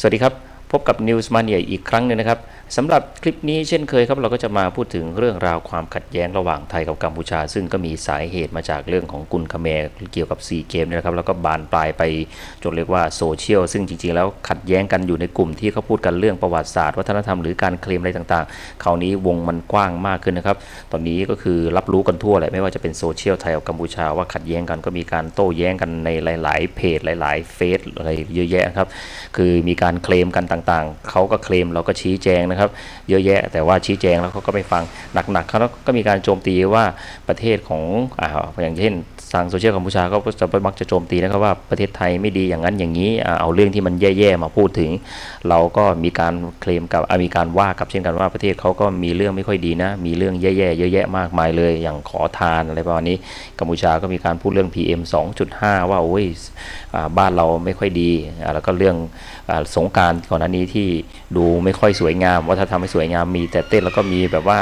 สวัสดีครับ พบกับ News Mania อีกครั้งหนึ่งนะครับสำหรับคลิปนี้เช่นเคยครับเราก็จะมาพูดถึงเรื่องราวความขัดแย้งระหว่างไทยกับกัมพูชา ซึ่งก็มีสาเหตุมาจากเรื่องของกุนคาแมร์เกี่ยวกับซีเกมนี่ยนะครับแล้วก็บานปลายไปจนเรียกว่าโซเชียลซึ่งจริงๆ แล้วขัดแย้งกันอยู่ในกลุ่มที่เขาพูดกันเรื่องประวัติศาสตร์ วัฒนธรรมหรือการเคลมอะไรต่างๆ คราวนี้วงมันกว้างมากขึ้นนะครับตอนนี้ก็คือรับรู้กันทั่วแหละไม่ว่าจะเป็นโซเชียลไทยกับกัมพูชาว่าขัดแย้งกันก็มีการโต้แย้งกันในหลาย ๆ เพจหลาย ๆ เฟซอะไรเยอะแยะนะครับคือมีการเคลมกันต่างๆ เขาก็เคลมเราก็ชี้แจงนะครับ เยอะแยะแต่ว่าชี้แจงแล้วเขาก็ไม่ฟังหนักๆเขาก็มีการโจมตีว่าประเทศของอ่าอย่างเช่นทางโซเชียลกัมพูชาก็จะมักจะโจมตีนะครับว่าประเทศไทยไม่ดีอย่างนั้นอย่างนี้เอาเรื่องที่มันแย่ๆมาพูดถึง เราก็มีการเคลมกับมีการว่ากับเช่นกันว่าประเทศเขาก็มีเรื่องไม่ค่อยดีนะ มีเรื่องแย่ๆเยอะแยะมากมายเลย อย่างขอทานอะไรประมาณนี้กัมพูชาก็มีการพูดเรื่อง PM 2.5 ว่าโอ้ยอบ้านเราไม่ค่อยดีแล้วก็เรื่องอสงการก่อนหน้านี้ที่ดูไม่ค่อยสวยงามวัฒนธรรมไม่สวยงามมีแต่เต้นแล้วก็มีแบบว่า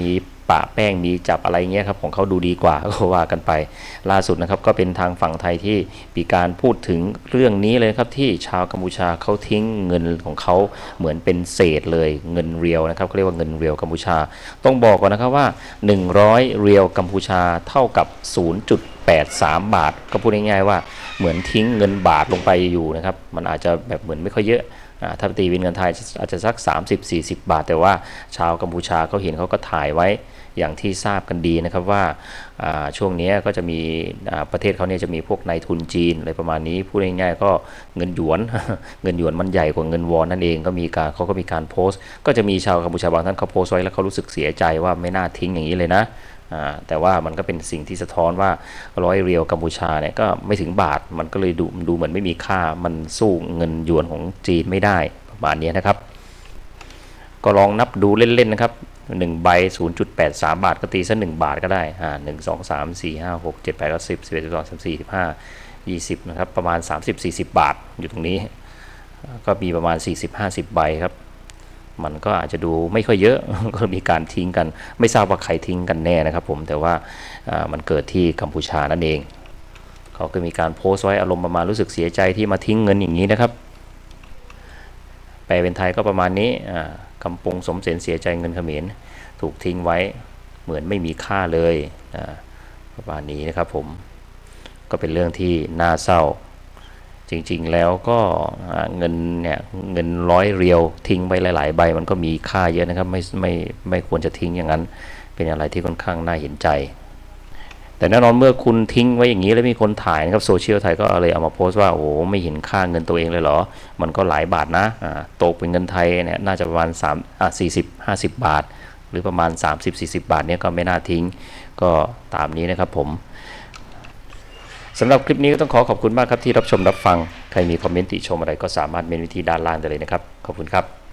มีปะแป้งมีจับอะไรเงี้ยครับของเขาดูดีกว่าก็ว่ากันไป ล่าสุดนะครับก็เป็นทางฝั่งไทยที่มีการพูดถึงเรื่องนี้เลยครับที่ชาวกัมพูชาเขาทิ้งเงินของเขาเหมือนเป็นเศษเลยเงินเรียวนะครับเขาเรียกว่าเงินเรียวกัมพูชา ต้องบอกก่อนนะครับว่า 100 เรียวกัมพูชาเท่ากับ 0.83 บาท ก็พูดง่ายๆว่าเหมือนทิ้งเงินบาทลงไปอยู่นะครับมันอาจจะแบบเหมือนไม่ค่อยเยอะ ถ้าตีเป็นเงินไทยอาจจะสัก 30-40 บาท แต่ว่าชาวกัมพูชาเขาเห็นเขาก็ถ่ายไว้อย่างที่ทราบกันดีนะครับว่าช่วงนี้ก็จะมีประเทศเขาเนี่ยจะมีพวกนายทุนจีนอะไรประมาณนี้พูดง่ายๆก็เงินหยวน เงินหยวนมันใหญ่กว่าเงินวอนนั่นเองก็มีการเขาก็มีการโพสต์ ก็จะมีชาวกัมพูชาบางท่านเขาโพสต์ไว้แล้วเขารู้สึกเสียใจว่าไม่น่าทิ้งอย่างนี้เลยนะ แต่ว่ามันก็เป็นสิ่งที่สะท้อนว่าร้อยเรียวกัมพูชาเนี่ยก็ไม่ถึงบาทมันก็เลยดูดูเหมือนไม่มีค่ามันสู้เงินหยวนของจีนไม่ได้ประมาณนี้นะครับ ก็ลองนับดูเล่นๆนะครับ1ใบ 0.83 บาทก็ตีซะ1บาทก็ได้อ่า1 2 3 4 5 6 7 8 9 10 11 12 13 14 15 20นะครับประมาณ 30-40 บาทอยู่ตรงนี้ ก็มีประมาณ 40-50 ใบครับ มันก็อาจจะดูไม่ค่อยเยอะก็มีการทิ้งกัน ไม่ทราบว่าใครทิ้งกันแน่นะครับผมแต่ว่ามันเกิดที่กัมพูชานั่นเองเขาก็มีการโพสต์ไว้อารมณ์ประมาณรู้สึกเสียใจที่มาทิ้งเงินอย่างนี้นะครับแปลเป็นไทยก็ประมาณนี้กำปงสมเสนเสียใจเงินเขมรถูกทิ้งไว้เหมือนไม่มีค่าเลยประมาณนี้นะครับผมก็เป็นเรื่องที่น่าเศร้า จริงๆแล้วก็เงินเนี่ยเงินร้อยเรียวทิ้งไปหลาย ๆ ใบมันก็มีค่าเยอะนะครับไม่ไม่ไม่ควรจะทิ้งอย่างนั้น เป็นอะไรที่ค่อนข้างน่าเห็นใจ แต่แน่นอนเมื่อคุณทิ้งไว้อย่างนี้แล้วมีคนถ่ายนะครับโซเชียลไทยก็เลยเอามาโพสต์ว่าโอ้โหไม่เห็นค่าเงินตัวเองเลยเหรอ มันก็หลายบาทนะอ่าตกเป็นเงินไทยเนี่ยน่าจะประมาณ3อะ40 50 บาท หรือประมาณ 30-40 บาทเนี่ยก็ไม่น่าทิ้งก็ตามนี้นะครับผม สำหรับคลิปนี้ก็ต้องขอขอบคุณมากครับที่รับชมรับฟัง ใครมีคอมเมนต์ติชมอะไรก็สามารถเมนวิธีด้านล่างได้เลยนะครับ ขอบคุณครับ